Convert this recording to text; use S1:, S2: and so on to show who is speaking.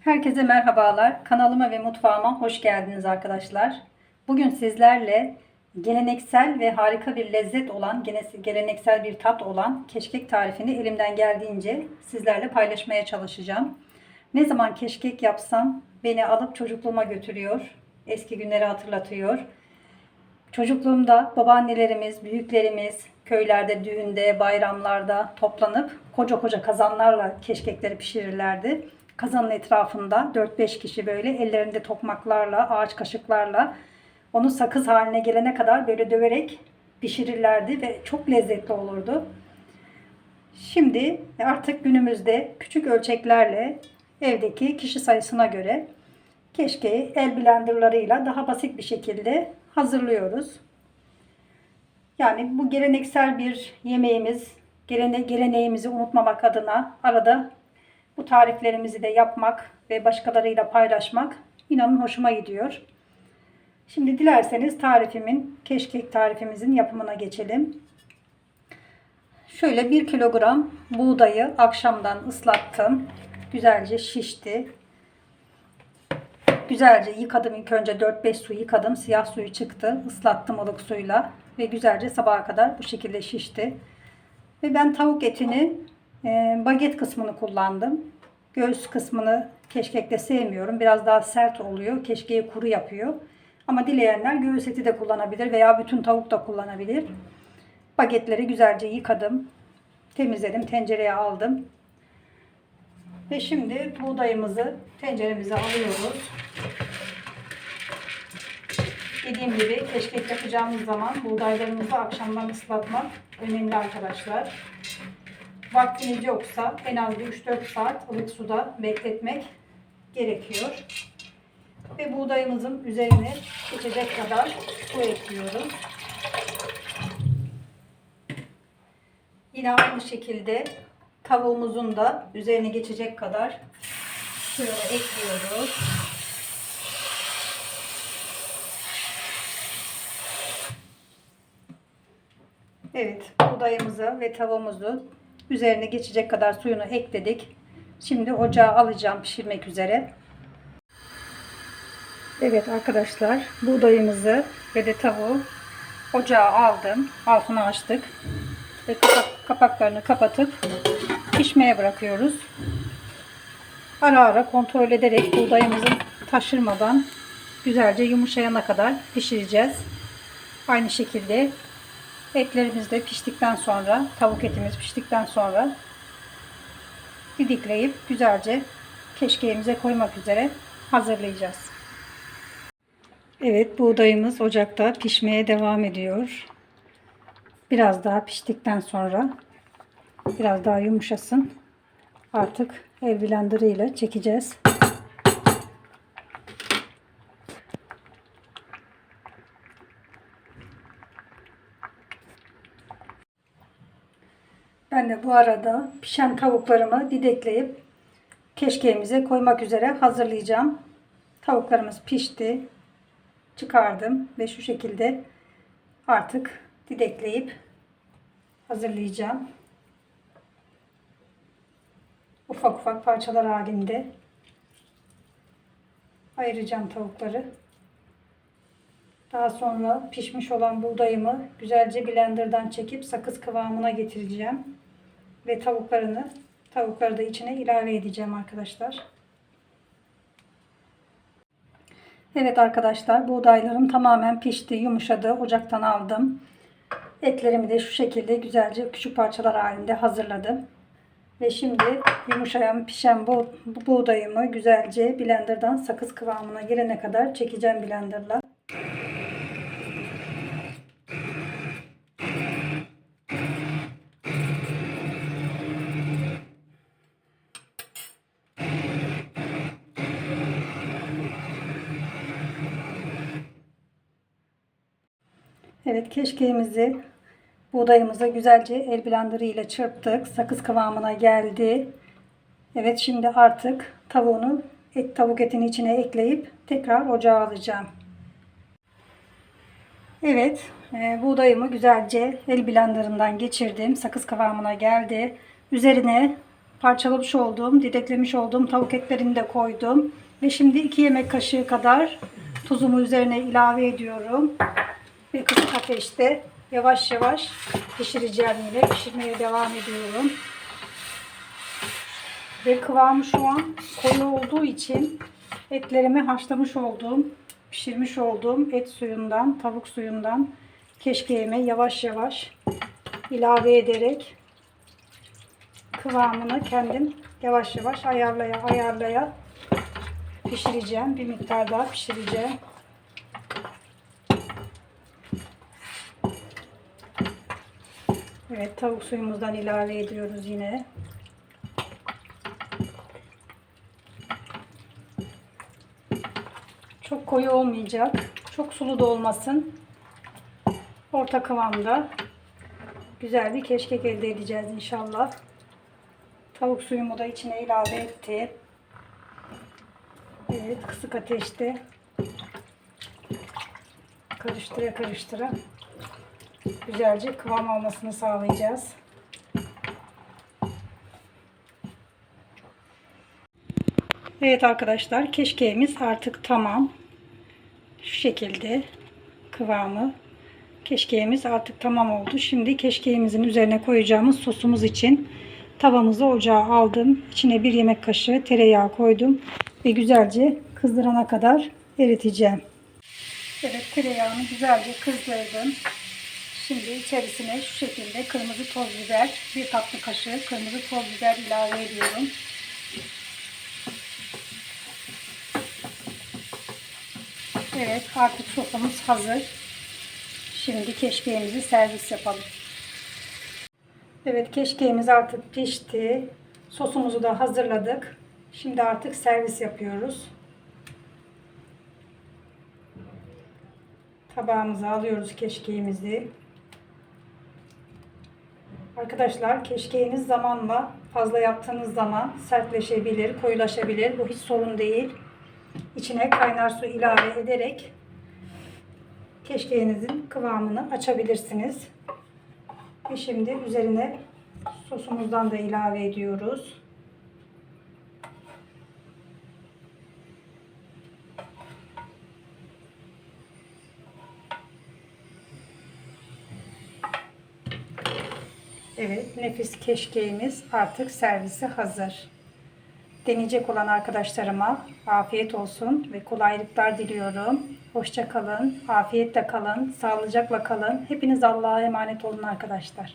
S1: Herkese merhabalar. Kanalıma ve mutfağıma hoş geldiniz arkadaşlar. Bugün sizlerle geleneksel ve harika bir lezzet olan, geleneksel bir tat olan keşkek tarifini elimden geldiğince sizlerle paylaşmaya çalışacağım. Ne zaman keşkek yapsam beni alıp çocukluğuma götürüyor. Eski günleri hatırlatıyor. Çocukluğumda babaannelerimiz, büyüklerimiz köylerde, düğünde, bayramlarda toplanıp koca koca kazanlarla keşkekleri pişirirlerdi. Kazanın etrafında 4-5 kişi böyle ellerinde tokmaklarla, ağaç kaşıklarla onu sakız haline gelene kadar böyle döverek pişirirlerdi ve çok lezzetli olurdu. Şimdi artık günümüzde küçük ölçeklerle evdeki kişi sayısına göre keşkeği el blenderlarıyla daha basit bir şekilde hazırlıyoruz. Yani bu geleneksel bir yemeğimiz, gelene, geleneğimizi unutmamak adına arada bu tariflerimizi de yapmak ve başkalarıyla paylaşmak inanın hoşuma gidiyor. Şimdi dilerseniz tarifimin, keşkek tarifimizin yapımına geçelim. Şöyle 1 kilogram buğdayı akşamdan ıslattım. Güzelce şişti. Güzelce yıkadım ilk önce 4-5 su yıkadım. Siyah suyu çıktı. Islattım ılık suyla. Ve güzelce sabaha kadar bu şekilde şişti. Ve ben tavuk etini baget kısmını kullandım. Göğüs kısmını keşkekte sevmiyorum. Biraz daha sert oluyor. Keşkeği kuru yapıyor. Ama dileyenler göğüs eti de kullanabilir veya bütün tavuk da kullanabilir. Bagetleri güzelce yıkadım. Temizledim. Tencereye aldım. Ve şimdi buğdayımızı tenceremize alıyoruz. Dediğim gibi keşkek yapacağımız zaman buğdaylarımızı akşamdan ıslatmak önemli arkadaşlar. Vaktiniz yoksa en az bir 3-4 saat ılık suda bekletmek gerekiyor. Ve buğdayımızın üzerine geçecek kadar su ekliyoruz. Yine aynı şekilde tavuğumuzun da üzerine geçecek kadar suyunu ekliyoruz. Evet, buğdayımızı ve tavuğumuzu üzerine geçecek kadar suyunu ekledik. Şimdi ocağa alacağım pişirmek üzere. Evet arkadaşlar, buğdayımızı ve de tavuğu ocağa aldım. Altını açtık. Ve kapak, kapaklarını kapatıp pişmeye bırakıyoruz. Ara ara kontrol ederek buğdayımızın taşırmadan güzelce yumuşayana kadar pişireceğiz. Aynı şekilde etlerimiz de piştikten sonra, tavuk etimiz piştikten sonra didikleyip güzelce keşkeğimize koymak üzere hazırlayacağız. Evet buğdayımız ocakta pişmeye devam ediyor. Biraz daha piştikten sonra biraz daha yumuşasın. Artık el blenderı ile çekeceğiz. Ben de bu arada pişen tavuklarımı didekleyip keşkeğimize koymak üzere hazırlayacağım. Tavuklarımız pişti. Çıkardım ve şu şekilde artık didekleyip hazırlayacağım. Ufak ufak parçalar halinde ayıracağım tavukları. Daha sonra pişmiş olan buğdayımı güzelce blenderdan çekip sakız kıvamına getireceğim. Ve tavuklarını, tavukları da içine ilave edeceğim arkadaşlar. Evet arkadaşlar buğdaylarım tamamen pişti, yumuşadı. Ocaktan aldım. Etlerimi de şu şekilde güzelce küçük parçalar halinde hazırladım. Ve şimdi yumuşayan pişen bu, bu buğdayımı güzelce blenderdan sakız kıvamına gelene kadar çekeceğim blenderla. Evet keşkeğimizi buğdayımıza güzelce el blenderı ile çırptık. Sakız kıvamına geldi. Evet şimdi artık tavuğunu et tavuk etini içine ekleyip tekrar ocağa alacağım. Evet e, buğdayımı güzelce el blenderından geçirdim. Sakız kıvamına geldi. Üzerine parçalamış olduğum, dideklemiş olduğum tavuk etlerini de koydum. Ve şimdi 2 yemek kaşığı kadar tuzumu üzerine ilave ediyorum. Ve kısık ateşte yavaş yavaş pişireceğim yine. Pişirmeye devam ediyorum. Ve kıvamı şu an koyu olduğu için etlerimi haşlamış olduğum, pişirmiş olduğum et suyundan, tavuk suyundan keşkeğime yavaş yavaş ilave ederek kıvamını kendim yavaş yavaş ayarlaya ayarlaya pişireceğim. Bir miktar daha pişireceğim. Evet tavuk suyumuzdan ilave ediyoruz yine. Çok koyu olmayacak. Çok sulu da olmasın. Orta kıvamda güzel bir keşkek elde edeceğiz inşallah. Tavuk suyumu da içine ilave ettim. Evet kısık ateşte karıştıra karıştıra güzelce kıvam almasını sağlayacağız. Evet arkadaşlar keşkeğimiz artık tamam. Şu şekilde kıvamı. Keşkeğimiz artık tamam oldu. Şimdi keşkeğimizin üzerine koyacağımız sosumuz için tavamızı ocağa aldım. İçine bir yemek kaşığı tereyağı koydum. Ve güzelce kızdırana kadar eriteceğim. Evet tereyağını güzelce kızdırdım. Şimdi içerisine şu şekilde kırmızı toz biber, bir tatlı kaşığı kırmızı toz biber ilave ediyorum. Evet artık sosumuz hazır. Şimdi keşkeğimizi servis yapalım. Evet keşkeğimiz artık pişti. Sosumuzu da hazırladık. Şimdi artık servis yapıyoruz. Tabağımıza alıyoruz keşkeğimizi. Arkadaşlar keşkeğiniz zamanla fazla yaptığınız zaman sertleşebilir, koyulaşabilir. Bu hiç sorun değil. İçine kaynar su ilave ederek keşkeğinizin kıvamını açabilirsiniz. Ve şimdi üzerine sosumuzdan da ilave ediyoruz. Evet, nefis keşkeğimiz artık servise hazır. Deneyecek olan arkadaşlarıma afiyet olsun ve kolaylıklar diliyorum. Hoşça kalın, afiyetle kalın, sağlıcakla kalın. Hepiniz Allah'a emanet olun arkadaşlar.